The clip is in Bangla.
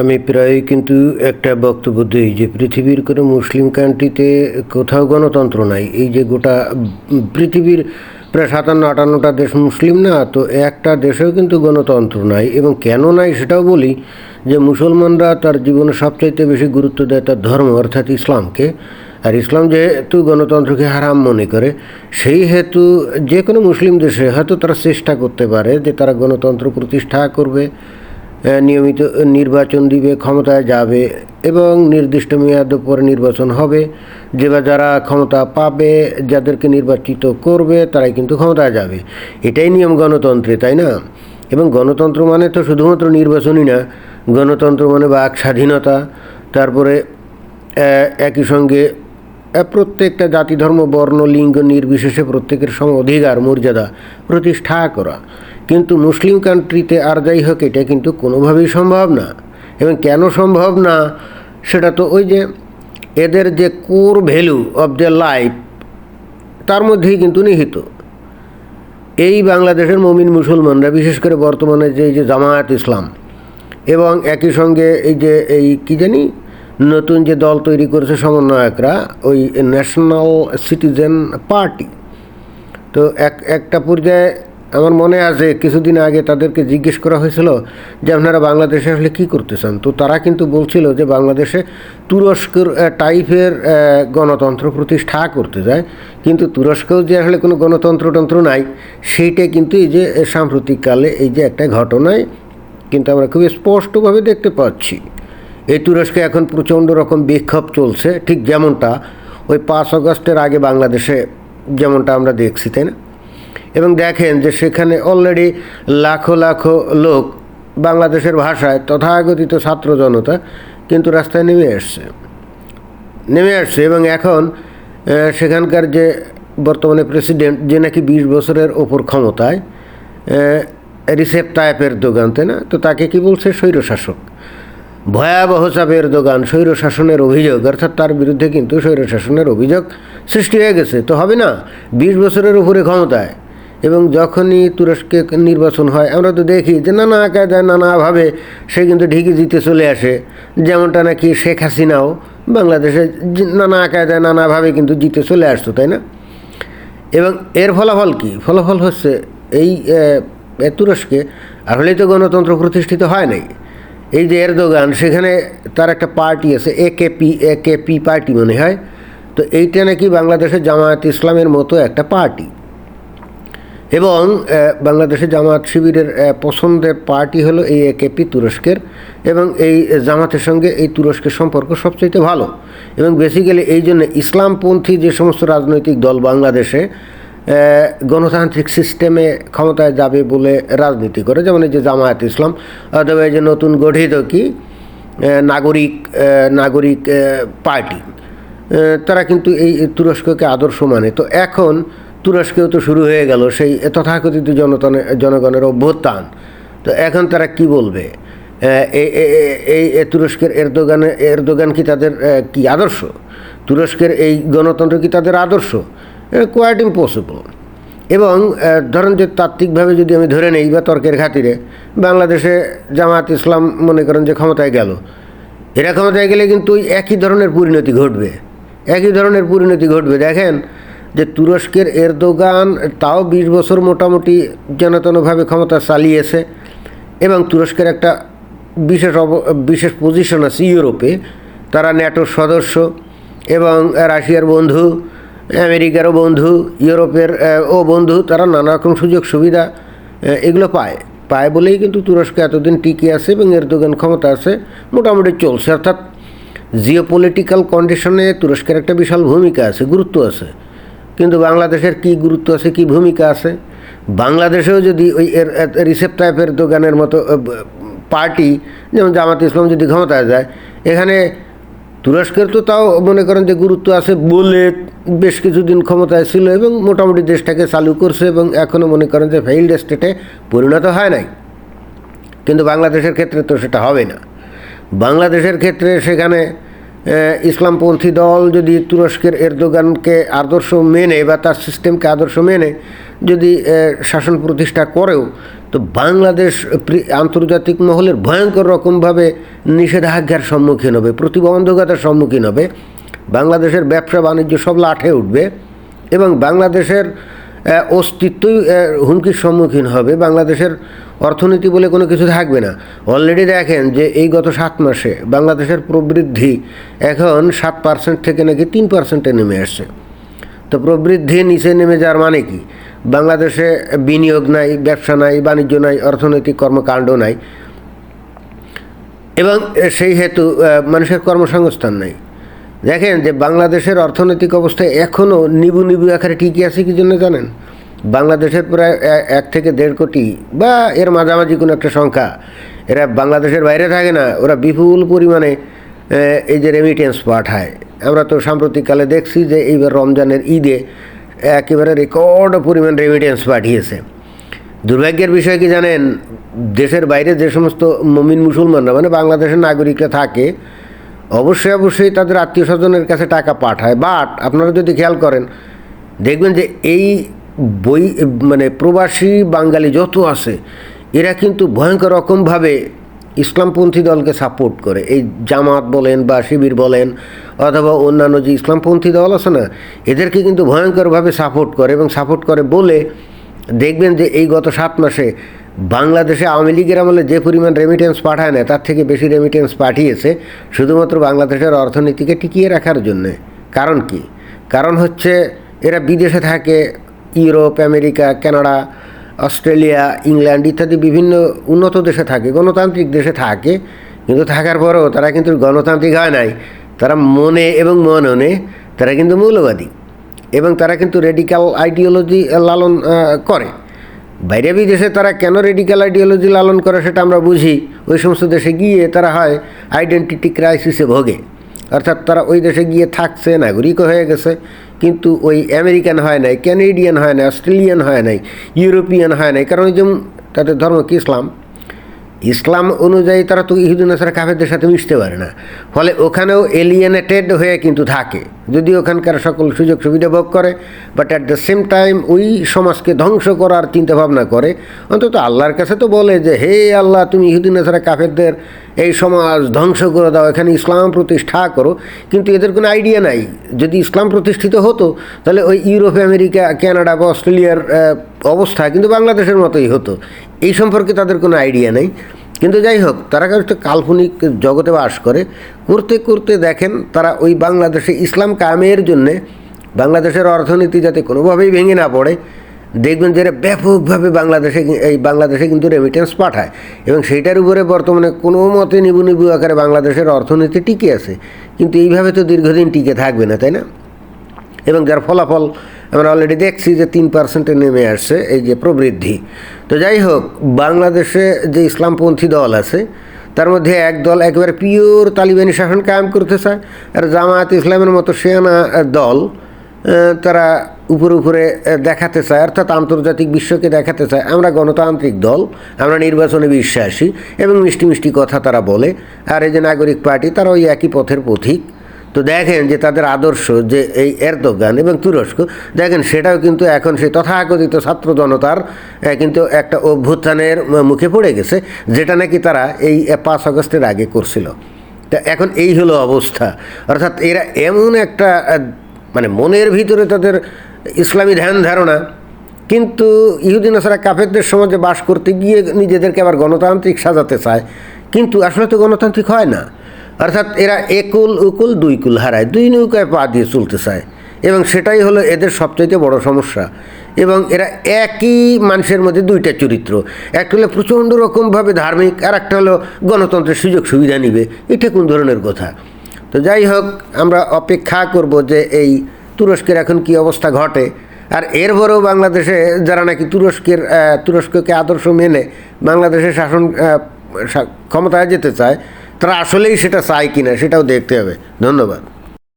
আমি প্রায়ই কিন্তু একটা বক্তব্য দিই যে পৃথিবীর কোনো মুসলিম কান্ট্রিতে কোথাও গণতন্ত্র নাই। এই যে গোটা পৃথিবীর প্রায় সাতান্ন, আটান্নটা দেশ মুসলিম না, তো একটা দেশেও কিন্তু গণতন্ত্র নাই। এবং কেন নাই সেটাও বলি যে মুসলমানরা তার জীবনে সবচাইতে বেশি গুরুত্ব দেয় তার ধর্ম, অর্থাৎ ইসলামকে। আর ইসলাম যেহেতু গণতন্ত্রকে হারাম মনে করে, সেই হেতু যে কোনো মুসলিম দেশে হয়তো তারা চেষ্টা করতে পারে যে তারা গণতন্ত্র প্রতিষ্ঠা করবে। নিয়মিত নির্বাচন দিবে, ক্ষমতায় যাবে এবং নির্দিষ্ট মেয়াদ পরে নির্বাচন হবে। যে বা যারা ক্ষমতা পাবে, যাদেরকে নির্বাচিত করবে, তারাই কিন্তু ক্ষমতায় যাবে। এটাই নিয়ম গণতন্ত্রে, তাই না? এবং গণতন্ত্র মানে তো শুধুমাত্র নির্বাচনই না, গণতন্ত্র মানে বাক স্বাধীনতা। তারপরে একই সঙ্গে প্রত্যেকটা জাতি, ধর্ম, বর্ণ, লিঙ্গ নির্বিশেষে প্রত্যেকের সম অধিকার, মর্যাদা প্রতিষ্ঠা করা। কিন্তু মুসলিম কান্ট্রিতে আর যাই হোক, এটা কিন্তু কোনোভাবেই সম্ভব না। এবং কেন সম্ভব না? সেটা তো ওই যে এদের যে core value of the life, তার মধ্যেই কিন্তু নিহিত। এই বাংলাদেশের মমিন মুসলমানরা, বিশেষ করে বর্তমানে যে, এই যে জামায়াত ইসলাম এবং একই সঙ্গে এই যে, এই কি জানি, নতুন যে দল তৈরি করেছে সমন্বয়করা, ওই ন্যাশনাল সিটিজেন পার্টি তো এক, একটা পর্যায়ে আমার মনে আছে, কিছুদিন আগে তাদেরকে জিজ্ঞেস করা হয়েছিল যে আপনারা বাংলাদেশে আসলে কী করতে চান তো তারা কিন্তু বলছিল যে বাংলাদেশে তুরস্কের টাইপের গণতন্ত্র প্রতিষ্ঠা করতে যায়। কিন্তু তুরস্কেও যে আসলে কোনো গণতন্ত্রতন্ত্র নাই সেইটাই কিন্তু এই যে সাম্প্রতিককালে এই যে একটা ঘটনায় কিন্তু আমরা খুব স্পষ্টভাবে দেখতে পাচ্ছি। এই তুরস্কে এখন প্রচণ্ড রকম বিক্ষোভ চলছে, ঠিক যেমনটা। ওই পাঁচ আগস্টের আগে বাংলাদেশে যেমনটা আমরা দেখছি, তাই না? এবং দেখেন যে সেখানে অলরেডি লাখো লাখো লোক বাংলাদেশের ভাষায় তথাগতিত ছাত্র জনতা কিন্তু রাস্তায় নেমে আসছে। নেমে আসছে এবং এখন সেখানকার যে বর্তমানে প্রেসিডেন্ট যে নাকি বিশ বছরের ওপর ক্ষমতায় রিসেপ তায়েপের দোকান, তাই না? তো তাকে কি বলছে? স্বৈরশাসক। ভয়াবহ চাপের দোকান, স্বৈরশাসনের অভিযোগ, অর্থাৎ তার বিরুদ্ধে কিন্তু স্বৈরশাসনের অভিযোগ সৃষ্টি হয়ে গেছে। তো হবে না? বিশ বছরের উপরে ক্ষমতায়। এবং যখনই তুরস্কে নির্বাচন হয়, আমরা তো দেখি যে নানা কায়দায় নানাভাবে সে কিন্তু ঠিকই জিতে চলে আসে। যেমনটা নাকি শেখ হাসিনাও বাংলাদেশে নানা কায়দায় নানাভাবে কিন্তু জিতে চলে আসতো, তাই না? এবং এর ফলাফল কি? ফলাফল হচ্ছে এই, এ তুরস্কে আসলেই তো গণতন্ত্র প্রতিষ্ঠিত হয় নাই। এই যে এরদোগান, সেখানে তার একটা পার্টি আছে একেপি একেপি পার্টি মনে হয়। তো এইটা নাকি বাংলাদেশের জামায়াত ইসলামের মতো একটা পার্টি। এবং আহ, বাংলাদেশের জামাত শিবিরের পছন্দের পার্টি হলো এই একেপি তুরস্কের এবং এই জামাতের সঙ্গে এই তুরস্কের সম্পর্ক সবচেয়ে ভালো। এবং বেসিক্যালি এই জন্য ইসলামপন্থী যে সমস্ত রাজনৈতিক দল বাংলাদেশে গণতান্ত্রিক সিস্টেমে ক্ষমতায় যাবে বলে রাজনীতি করে যেমন এই যে জামায়াত ইসলাম অথবা এই যে নতুন গঠিত কি নাগরিক নাগরিক পার্টি। তারা কিন্তু এই তুরস্ককে আদর্শ মানে। তো এখন তুরস্কেও তো শুরু হয়ে গেল সেই তথাকথিত জনতনে, জনগণের অভ্যুত্থান। তো এখন তারা কি বলবে? এই- তুরস্কের এরদোগানে, এরদোগান কি তাদের কি আদর্শ? তুরস্কের এই গণতন্ত্র কি তাদের আদর্শ? কোয়াইট ইম্পসিবল এবং ধরেন যে তাত্ত্বিকভাবে যদি আমি ধরে নেই বা তর্কের খাতিরে, বাংলাদেশে জামাত ইসলাম মনে করেন যে ক্ষমতায় গেল। এরা ক্ষমতায় গেলে কিন্তু ওই একই ধরনের পরিণতি ঘটবে। একই ধরনের পরিণতি ঘটবে। দেখেন যে তুরস্কের এরদোগান, তাও বিশ বছর মোটামুটি জনতনভাবে ক্ষমতা চালিয়েছে এবং তুরস্কের একটা বিশেষ অব- বিশেষ পজিশন আছে ইউরোপে। তারা ন্যাটোর সদস্য এবং রাশিয়ার বন্ধু, আমেরিকারও বন্ধু, ইউরোপের ও বন্ধু, তারা নানা রকম সুযোগ সুবিধা এগুলো পায়। পায় বলেই কিন্তু তুরস্ক এতদিন টিকে আছে এবং এর দোকান ক্ষমতা আছে, মোটামুটি চলছে। অর্থাৎ জিও পলিটিক্যাল কন্ডিশনে তুরস্কের একটা বিশাল ভূমিকা আছে, গুরুত্ব আছে। কিন্তু বাংলাদেশের কি গুরুত্ব আছে, কি ভূমিকা আছে? বাংলাদেশেও যদি ওই এর রিসেপ টাইপের দোকানের মতো পার্টি, যেমন জামাত ইসলাম যদি ক্ষমতায় যায়, এখানে তুরস্কের তো তাও মনে করেন যে গুরুত্ব আছে বলে বেশ কিছুদিন ক্ষমতায় ছিল এবং মোটামুটি দেশটাকে চালু করছে এবং এখনও মনে করেন যে ফেইল্ড স্টেটে পরিণত হয় নাই। কিন্তু বাংলাদেশের ক্ষেত্রে তো সেটা হবে না। বাংলাদেশের ক্ষেত্রে সেখানে ইসলামপন্থী দল যদি তুরস্কের এরদোগানকে আদর্শ মেনে বা তার সিস্টেমকে আদর্শ মেনে যদি শাসন প্রতিষ্ঠা করেও, তো বাংলাদেশ আন্তর্জাতিক মহলের ভয়ঙ্কর রকমভাবে নিষেধাজ্ঞার সম্মুখীন হবে, প্রতিবন্ধকতার সম্মুখীন হবে। বাংলাদেশের ব্যবসা বাণিজ্য সব লাঠে উঠবে এবং বাংলাদেশের অস্তিত্বই হুমকির সম্মুখীন হবে। বাংলাদেশের অর্থনীতি বলে কোনো কিছু থাকবে না। অলরেডি দেখেন যে এই গত সাত মাসে বাংলাদেশের প্রবৃদ্ধি এখন সাত পার্সেন্ট থেকে নাকি তিন পার্সেন্টে নেমে আসছে। তো প্রবৃদ্ধি নিচে নেমে যাওয়ার মানে কি? বাংলাদেশে বিনিয়োগ নাই, ব্যবসা নাই, বাণিজ্য নাই, অর্থনৈতিক কর্মকাণ্ড নাই। এবং সেই হেতু মানুষের কর্মসংস্থান নাই। দেখেন যে বাংলাদেশের অর্থনৈতিক অবস্থা এখনও নিবু নিবু আকারে টিকে আছে কি জন্য জানেন? বাংলাদেশের প্রায় এক থেকে দেড় কোটি বা এর মাঝামাঝি কোনো একটা সংখ্যা। এরা বাংলাদেশের বাইরে থাকে না, ওরা বিপুল পরিমাণে এই যে রেমিটেন্স পাঠায়। আমরা তো সাম্প্রতিককালে দেখছি যে এইবার রমজানের ঈদে একেবারে রেকর্ড পরিমাণ রেমিটেন্স পাঠিয়েছে। দুর্ভাগ্যের বিষয় কি জানেন? দেশের বাইরে যে সমস্ত মমিন মুসলমানরা মানে বাংলাদেশের নাগরিকরা থাকে অবশ্যই অবশ্যই তাদের আত্মীয় স্বজনের কাছে টাকা পাঠায়। বাট আপনারা যদি খেয়াল করেন, দেখবেন যে এই বই মানে প্রবাসী বাঙালি যত আছে, এরা কিন্তু ভয়ঙ্কর রকমভাবে ইসলামপন্থী দলকে সাপোর্ট করে। এই জামাত বলেন বা শিবির বলেন, অথবা অন্যান্য যে ইসলামপন্থী দল আছে না, এদেরকে কিন্তু ভয়ঙ্করভাবে সাপোর্ট করে এবং সাপোর্ট করে বলে দেখবেন যে এই গত সাত মাসে বাংলাদেশে আওয়ামী লীগের আমলে যে পরিমাণ রেমিটেন্স পাঠায় না তার থেকে বেশি রেমিটেন্স পাঠিয়েছে শুধুমাত্র বাংলাদেশের অর্থনীতিকে টিকিয়ে রাখার জন্যে। কারণ কি? কারণ হচ্ছে এরা বিদেশে থাকে, Europe, America, Canada, Australia, England ইত্যাদি বিভিন্ন উন্নত দেশে থাকে, গণতান্ত্রিক দেশে থাকে। কিন্তু থাকার পরেও তারা কিন্তু গণতান্ত্রিক হয় নাই। তারা মনে এবং মননে তারা কিন্তু মৌলবাদী। এবং তারা কিন্তু রেডিক্যাল আইডিওলজি লালন করে। বাইরে বিদেশে তারা কেন রেডিক্যাল আইডিওলজি লালন করে সেটা আমরা বুঝি। ওই সমস্ত দেশে গিয়ে তারা হয় আইডেন্টিটি ক্রাইসিসে ভোগে। অর্থাৎ তারা ওই দেশে গিয়ে থাকছে, নাগরিকও হয়ে গেছে, কিন্তু ওই আমেরিকান হয় নাই ক্যানেডিয়ান হয় নাই অস্ট্রেলিয়ান হয় নাই ইউরোপিয়ান হয় নাই। কারণ ওই যেমন তাদের ধর্ম কি, ইসলাম? ইসলাম অনুযায়ী তারা তো ইহুদিন আসার কাফেরদের সাথে মিশতে পারে না। ফলে ওখানেও এলিয়েনেটেড হয়ে কিন্তু থাকে। যদি ওখানকার সকল সুযোগ সুবিধা ভোগ করে but at the same time ওই সমাজকে ধ্বংস করার চিন্তা ভাবনা করে। অন্তত আল্লাহর কাছে তো বলে যে, হে আল্লাহ, তুমি ইহুদিন আসারা কাফেরদের এই সমাজ ধ্বংস করে দাও, এখানে ইসলাম প্রতিষ্ঠা করো। কিন্তু এদের কোনো আইডিয়া নাই। যদি ইসলাম প্রতিষ্ঠিত হতো, তাহলে ওই ইউরোপ, আমেরিকা, কানাডা বা অস্ট্রেলিয়ার অবস্থা কিন্তু বাংলাদেশের মতোই হতো। এই সম্পর্কে তাদের কোনো আইডিয়া নেই। কিন্তু যাই হোক, তারা একটা কাল্পনিক জগতে বাস করে। করতে করতে দেখেন তারা ওই বাংলাদেশে ইসলাম কায়েমের জন্যে বাংলাদেশের অর্থনীতি যাতে কোনোভাবেই ভেঙে না পড়ে, দেখবেন যে ব্যাপকভাবে বাংলাদেশে এই বাংলাদেশে কিন্তু রেমিটেন্স পাঠায়। এবং সেইটার উপরে বর্তমানে কোনো মতে নিবু নিবু আকারে বাংলাদেশের অর্থনীতি টিকে আছে। কিন্তু এইভাবে তো দীর্ঘদিন টিকে থাকবে না, তাই না? এবং যার ফলাফল আমরা অলরেডি দেখছি যে তিন পার্সেন্টে নেমে আসছে, এই যে প্রবৃদ্ধি। তো যাই হোক, বাংলাদেশে যে ইসলামপন্থী দল আছে, তার মধ্যে এক দল একেবারে পিওর তালিবানি শাসন কায়েম করতে চায়, আর জামায়াত ইসলামের মতো সেনা দল তারা উপরে উপরে দেখাতে চায়, অর্থাৎ আন্তর্জাতিক বিশ্বকে দেখাতে চায়। আমরা গণতান্ত্রিক দল, আমরা নির্বাচনে বিশ্বাসী, এবং মিষ্টি মিষ্টি কথা তারা বলে, আর এই যে নাগরিক পার্টি তারা ওই একই পথের পথিক তো দেখেন যে তাদের আদর্শ যে এই এরদোগান এবং তুরস্ক, দেখেন সেটাও কিন্তু এখন সেই তথাকথিত ছাত্র জনতার কিন্তু একটা অভ্যুত্থানের মুখে পড়ে গেছে, যেটা নাকি তারা এই পাঁচ আগস্টের আগে করছিল। তা এখন এই হলো অবস্থা। অর্থাৎ এরা এমন একটা মানে মনের ভিতরে তাদের ইসলামী ধ্যান ধারণা, কিন্তু ইহুদিন আসারা কাফেরদের সমাজে বাস করতে গিয়ে নিজেদেরকে আবার গণতান্ত্রিক সাজাতে চায়, কিন্তু আসলে তো গণতান্ত্রিক হয় না। অর্থাৎ এরা একুল, উকুল দুই কুল হারায়। দুই নৌকায় পা দিয়ে চলতে চায়। এবং সেটাই হলো এদের সবচাইতে বড় সমস্যা। এবং এরা একই মানুষের মধ্যে দুইটা চরিত্র। একটা হলো প্রচণ্ড রকমভাবে ধার্মিক আর একটা হলো গণতন্ত্রের সুযোগ সুবিধা নিবে। এটা কোন ধরনের কথা? তো যাই হোক, আমরা অপেক্ষা করব যে এই তুরস্কের এখন কি অবস্থা ঘটে। আর এরপরেও বাংলাদেশে যারা নাকি তুরস্কের তুরস্ককে আদর্শ মেনে বাংলাদেশের শাসন ক্ষমতায় যেতে চায় তারা আসলেই সেটা চায় কিনা সেটাও দেখতে হবে। ধন্যবাদ।